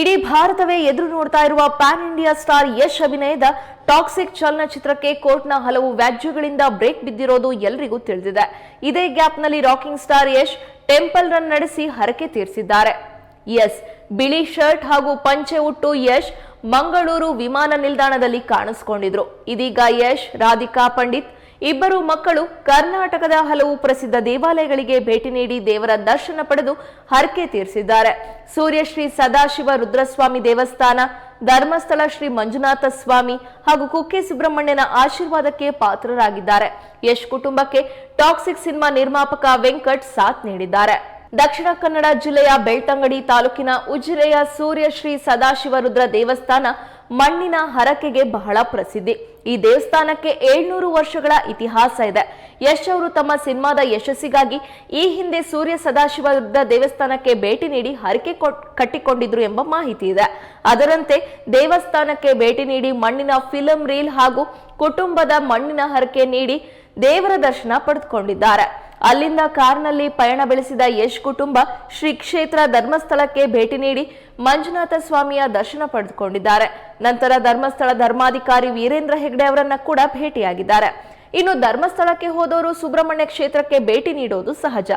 ಇಡೀ ಭಾರತವೇ ಎದುರು ನೋಡ್ತಾ ಇರುವ ಪ್ಯಾನ್ ಇಂಡಿಯಾ ಸ್ಟಾರ್ ಯಶ್ ಅಭಿನಯದ ಟಾಕ್ಸಿಕ್ ಚಲನಚಿತ್ರಕ್ಕೆ ಕೋರ್ಟ್ನ ಹಲವು ವ್ಯಾಜ್ಯಗಳಿಂದ ಬ್ರೇಕ್ ಬಿದ್ದಿರೋದು ಎಲ್ರಿಗೂ ತಿಳಿದಿದೆ. ಇದೇ ಗ್ಯಾಪ್ನಲ್ಲಿ rocking star Yash temple run ನಡೆಸಿ ಹರಕೆ ತೀರಿಸಿದ್ದಾರೆ. ಎಸ್, ಬಿಳಿ ಶರ್ಟ್ ಹಾಗೂ ಪಂಚೆ ಉಟ್ಟು ಯಶ್ ಮಂಗಳೂರು ವಿಮಾನ ನಿಲ್ದಾಣದಲ್ಲಿ ಕಾಣಿಸಿಕೊಂಡಿದ್ರು. ಇದೀಗ ಯಶ್, ರಾಧಿಕಾ, ಪಂಡಿತ್ ಇಬ್ಬರು ಮಕ್ಕಳು ಕರ್ನಾಟಕದ ಹಲವು ಪ್ರಸಿದ್ಧ ದೇವಾಲಯಗಳಿಗೆ ಭೇಟಿ ನೀಡಿ ದೇವರ ದರ್ಶನ ಪಡೆದು ಹರಕೆ ತೀರಿಸಿದ್ದಾರೆ. ಸೂರ್ಯಶ್ರೀ ಸದಾಶಿವ ರುದ್ರಸ್ವಾಮಿ ದೇವಸ್ಥಾನ, ಧರ್ಮಸ್ಥಳ ಶ್ರೀ ಮಂಜುನಾಥ ಸ್ವಾಮಿ ಹಾಗೂ ಕುಕ್ಕೆ ಸುಬ್ರಹ್ಮಣ್ಯನ ಆಶೀರ್ವಾದಕ್ಕೆ ಪಾತ್ರರಾಗಿದ್ದಾರೆ. ಯಶ್ ಕುಟುಂಬಕ್ಕೆ ಟಾಕ್ಸಿಕ್ ಸಿನಿಮಾ ನಿರ್ಮಾಪಕ ವೆಂಕಟ್ ಸಾಥ್ ನೀಡಿದ್ದಾರೆ. ದಕ್ಷಿಣ ಕನ್ನಡ ಜಿಲ್ಲೆಯ ಬೆಳ್ತಂಗಡಿ ತಾಲೂಕಿನ ಉಜಿರೆಯ ಸೂರ್ಯಶ್ರೀ ಸದಾಶಿವ ರುದ್ರ ದೇವಸ್ಥಾನ ಮಣ್ಣಿನ ಹರಕೆಗೆ ಬಹಳ ಪ್ರಸಿದ್ಧಿ. ಈ ದೇವಸ್ಥಾನಕ್ಕೆ ಏಳ್ನೂರು ವರ್ಷಗಳ ಇತಿಹಾಸ ಇದೆ. ಯಶ್ ಅವರು ತಮ್ಮ ಸಿನಿಮಾದ ಯಶಸ್ಸಿಗಾಗಿ ಈ ಹಿಂದೆ ಸೂರ್ಯ ಸದಾಶಿವ ರುದ್ರ ದೇವಸ್ಥಾನಕ್ಕೆ ಭೇಟಿ ನೀಡಿ ಹರಕೆ ಕೊಟ್- ಕಟ್ಟಿಕೊಂಡಿದ್ರು ಎಂಬ ಮಾಹಿತಿ ಇದೆ. ಅದರಂತೆ ದೇವಸ್ಥಾನಕ್ಕೆ ಭೇಟಿ ನೀಡಿ ಮಣ್ಣಿನ ಫಿಲಂ ರೀಲ್ ಹಾಗೂ ಕುಟುಂಬದ ಮಣ್ಣಿನ ಹರಕೆ ನೀಡಿ ದೇವರ ದರ್ಶನ ಪಡೆದುಕೊಂಡಿದ್ದಾರೆ. ಅಲ್ಲಿಂದ ಕಾರ್ನಲ್ಲಿ ಪಯಣ ಬೆಳೆಸಿದ ಯಶ್ ಕುಟುಂಬ ಶ್ರೀ ಕ್ಷೇತ್ರ ಧರ್ಮಸ್ಥಳಕ್ಕೆ ಭೇಟಿ ನೀಡಿ ಮಂಜುನಾಥ ಸ್ವಾಮಿಯ ದರ್ಶನ ಪಡೆದುಕೊಂಡಿದ್ದಾರೆ. ನಂತರ ಧರ್ಮಸ್ಥಳ ಧರ್ಮಾಧಿಕಾರಿ ವೀರೇಂದ್ರ ಹೆಗ್ಡೆ ಅವರನ್ನ ಕೂಡ ಭೇಟಿಯಾಗಿದ್ದಾರೆ. ಇನ್ನು ಧರ್ಮಸ್ಥಳಕ್ಕೆ ಹೋದವರು ಸುಬ್ರಹ್ಮಣ್ಯ ಕ್ಷೇತ್ರಕ್ಕೆ ಭೇಟಿ ನೀಡೋದು ಸಹಜ.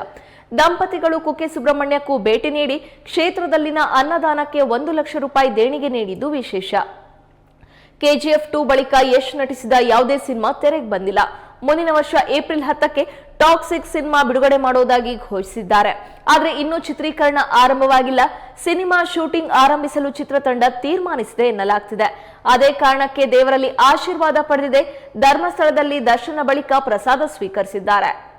ದಂಪತಿಗಳು ಕುಕ್ಕೆ ಸುಬ್ರಹ್ಮಣ್ಯಕ್ಕೂ ಭೇಟಿ ನೀಡಿ ಕ್ಷೇತ್ರದಲ್ಲಿನ ಅನ್ನದಾನಕ್ಕೆ ಒಂದು ಲಕ್ಷ ರೂಪಾಯಿ ದೇಣಿಗೆ ನೀಡಿದ್ದು ವಿಶೇಷ. ಕೆಜಿಎಫ್ ಟು ಬಳಿಕ ಯಶ್ ನಟಿಸಿದ ಯಾವುದೇ ಸಿನಿಮಾ ತೆರೆಗೆ ಬಂದಿಲ್ಲ. ಮುಂದಿನ ವರ್ಷ ಏಪ್ರಿಲ್ ಹತ್ತಕ್ಕೆ ಟಾಕ್ಸಿಕ್ ಸಿನಿಮಾ ಬಿಡುಗಡೆ ಮಾಡೋದಾಗಿ ಘೋಷಿಸಿದ್ದಾರೆ. ಆದರೆ ಇನ್ನೂ ಚಿತ್ರೀಕರಣ ಆರಂಭವಾಗಿಲ್ಲ. ಸಿನಿಮಾ ಶೂಟಿಂಗ್ ಆರಂಭಿಸಲು ಚಿತ್ರತಂಡ ತೀರ್ಮಾನಿಸಿದೆ ಎನ್ನಲಾಗ್ತಿದೆ. ಅದೇ ಕಾರಣಕ್ಕೆ ದೇವರಲ್ಲಿ ಆಶೀರ್ವಾದ ಪಡೆದಿದೆ. ಧರ್ಮಸ್ಥಳದಲ್ಲಿ ದರ್ಶನ ಬಳಿಕ ಪ್ರಸಾದ ಸ್ವೀಕರಿಸಿದ್ದಾರೆ.